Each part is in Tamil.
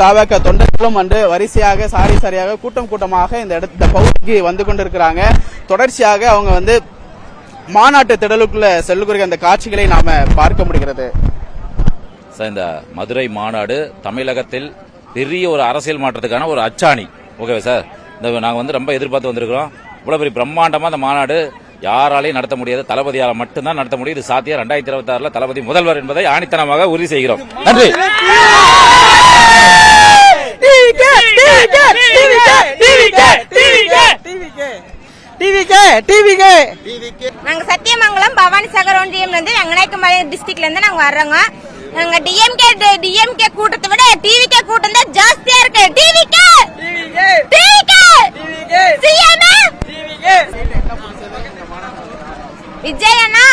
தாவக தொண்டர்களும் வந்து வரிசையாக சாரி சாரியாக கூட்டம் கூட்டமாக இந்த இடத்து பகுதிக்கு வந்து கொண்டிருக்கிறாங்க. தொடர்ச்சியாக அவங்க வந்து மாநாட்டு திடலுக்குள்ள செல்லுகிற அந்த காட்சிகளை நாம பார்க்க முடிகிறது. சார் இந்த மதுரை மாநாடு தமிழகத்தில் பெரிய ஒரு அரசியல் மாற்றத்துக்கான ஒரு அச்சாணி. ஓகேவா சார்? இந்த நாங்கள் வந்து ரொம்ப எதிர்பார்த்து வந்திருக்கிறோம். இவ்வளோ பெரிய பிரம்மாண்டமாக அந்த மாநாடு யாராலையும் நடத்த முடியாது. தளபதியால் மட்டும்தான் நடத்த முடியும். இது சாத்தியம். ரெண்டாயிரத்தி இருபத்தி ஆறுல தளபதி முதல்வர் என்பதை ஆணித்தனமாக உறுதி செய்கிறோம். நன்றி. நாங்க சத்தியமங்கலம் பவானி சாகர் ஒன்றியம்ல இருந்து வெங்கநாயக்கமலை டிஸ்ட்ரிக்ட்ல இருந்து நாங்க வர்றோங்க. நாங்க டிஎம்கே டிஎம்கே கூட்டத்தை விட டிவிகே கூட்டம் தான் ஜாஸ்தியா இருக்கு. டிவிகே டிவிகே சிஎம் விஜய் அண்ணா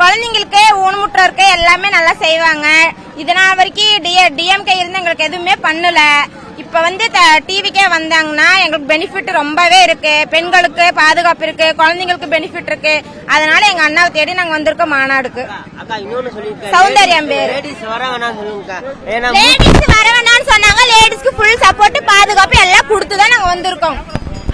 குழந்தைங்களுக்கு ஊனமுற்றோருக்கு எல்லாமே நல்லா செய்வாங்க. இதனால் வரைக்கும் டிஎம்கே இருந்து எங்களுக்கு எதுவுமே பண்ணல. இப்ப வந்து டிவிக்கே வந்தாங்கன்னா எங்களுக்கு பெனிஃபிட் ரொம்பவே இருக்கு. பெண்களுக்கு பாதுகாப்பு இருக்கு குழந்தைங்களுக்கு பெனிஃபிட் இருக்கு. அதனால எங்க அண்ணாவை தேடி நாங்க வந்திருக்கோம் மாநாடுக்கு. சௌந்தர்யம் பேரு. லேடிஸ் வர வேணாம்னு சொன்னாங்க. லேடிஸ்க்கு ஃபுல் சப்போர்ட் பாதுகாப்பு எல்லாம் கொடுத்து தான் நாங்க வந்திருக்கோம்.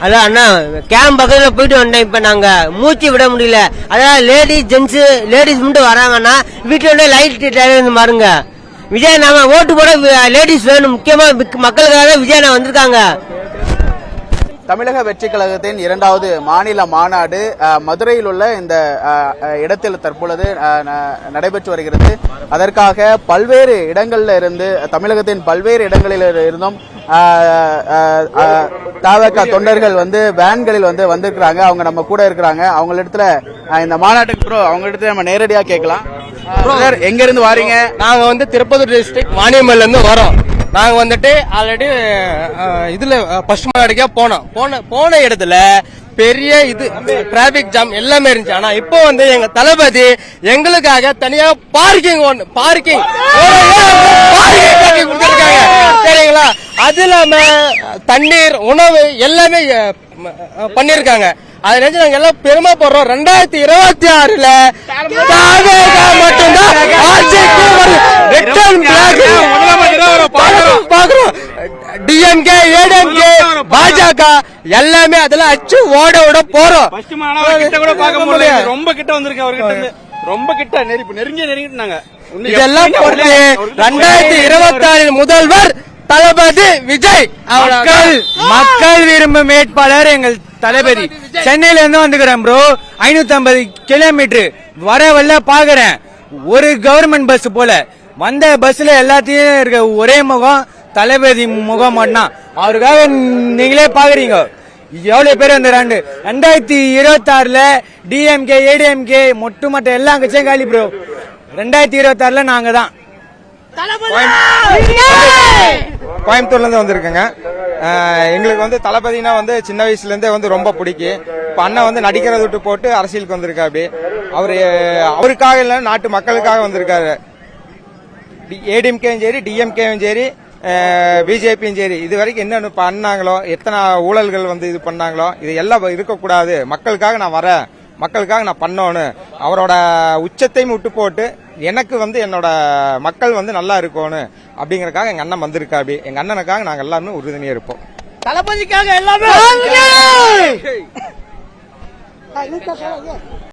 அதான் அண்ணா கேம்ப் பக்கத்துல போயிட்டு வந்தேன். இப்ப நாங்க மூச்சு விட முடியல. அதான் லேடிஸ் ஜென்ஸ் லேடிஸ் மட்டும் வராங்கன்னா வீட்டுல லைட் வந்து பாருங்க விஜய் நாம ஓட்டு போட லேடிஸ் வேணும். முக்கியமா மக்களுக்காக தான் விஜய் வந்திருக்காங்க. தமிழக வெற்றி கழகத்தின் இரண்டாவது மாநில மாநாடு மதுரையில் உள்ள இந்த இடத்தில் தற்பொழுது ந- நடைபெற்று வருகிறது. அதற்காக பல்வேறு இடங்களில் இருந்து தமிழகத்தின் பல்வேறு இடங்களில் இருந்தும் தாவக தொண்டர்கள் வந்து வேன்களில் வந்து வந்திருக்கிறாங்க. அவங்க நம்ம கூட இருக்கிறாங்க. அவங்களிடத்துல இந்த மாநாட்டுக்கு அவங்க இடத்துல நம்ம நேரடியாக கேட்கலாம். Brother, எங்க இருந்து வாரீங்க? நாங்க வந்து திருப்பத்தூர் டிஸ்ட்ரிக்ட் வாணியம்பல்ல இருந்து வரோம். நாங்க வந்துட்டு ஆல்ரெடி இதுல ஃபர்ஸ்ட் மாநாடுக்கே போனோம். போன போன இடத்துல பெரிய இது டிராபிக் ஜாம் எல்லாமே இருந்துச்சு. ஆனா இப்போ வந்து எங்க தளபதி எங்களுக்காக தனியா பார்க்கிங் ஒன்று பார்க்கிங் கொடுத்துருக்காங்க. சரிங்களா? அது இல்லாம தண்ணீர் உணவு எல்லாமே பண்ணிருக்காங்க அதை நினைச்சு நாங்க எல்லாம் பெருமைப்படுறோம் ரெண்டாயிரத்தி இருபத்தி ஆறுல தாவேகா மட்டும்தான் ஆட்சிக்கு. பாக்குறோம், டிஎம்கே ஏடிஎம்கே பாஜக எல்லாமே அதெல்லாம் அச்சு ஓட ஓட போறோம். கூட பார்க்க முடியல. ரொம்ப கிட்ட வந்திருக்கு அவர்கிட்ட ரொம்ப கிட்ட நெருப்பு நெருங்கி நெருங்கிட்டாங்க இதெல்லாம் பொறுத்து ரெண்டாயிரத்தி இருபத்தி ஆறில் முதல்வர் தளபதி விஜய் மக்கள். மக்கள் விரும்பும் வேட்பாளர் எங்கள் தளபதி. சென்னையில இருந்து வந்துக்கிறேன் ப்ரோ ஐநூத்தி ஐம்பது கிலோமீட்டர் வர வல்ல பாக்குறேன். ஒரு கவர்மெண்ட் பஸ் போல. வந்த பஸ்ல எல்லாத்தையும் இருக்க ஒரே முகம் தளபதி முகம் மட்டும் அவருக்காக நீங்களே பாக்குறீங்க. எவ்வளவு பேர் வந்துடுறாண்டு ரெண்டாயிரத்தி இருபத்தி ஆறுல டிஎம்கே ஏடிஎம்கே மொட்டு மொட்டை எல்லா கட்சியும் காலி ப்ரோ ரெண்டாயிரத்தி இருபத்தி ஆறுல நாங்க தான் கோயம்புத்தூர்லேருந்து வந்திருக்கேங்க. எங்களுக்கு வந்து தளபதினா வந்து சின்ன வயசுலேருந்தே வந்து ரொம்ப பிடிக்கும் இப்போ அண்ணன் வந்து நடிக்கிறத விட்டு போட்டு அரசியலுக்கு வந்திருக்கா அப்படி அவர் அவருக்காக இல்லை நாட்டு மக்களுக்காக வந்திருக்காரு. ஏடிஎம்கேயும் சரி டிஎம்கேயும் சரி பிஜேபியும் சரி இது வரைக்கும் என்னென்ன பண்ணாங்களோ எத்தனை ஊழல்கள் வந்து இது பண்ணாங்களோ இது எல்லாம் இருக்கக்கூடாது. மக்களுக்காக நான் வரேன். மக்களுக்காக நான் பண்ணணும். அவரோட உச்சத்தையும் விட்டு போட்டு எனக்கு வந்து என்னோட மக்கள் வந்து நல்லா இருக்கணும் அப்படிங்கறதுக்காக எங்க அண்ணன் வந்திருக்கா அப்படி எங்க அண்ணனுக்காக நாங்க எல்லாருமே உறுதுணையா இருப்போம். தளபதிக்காக எல்லாமே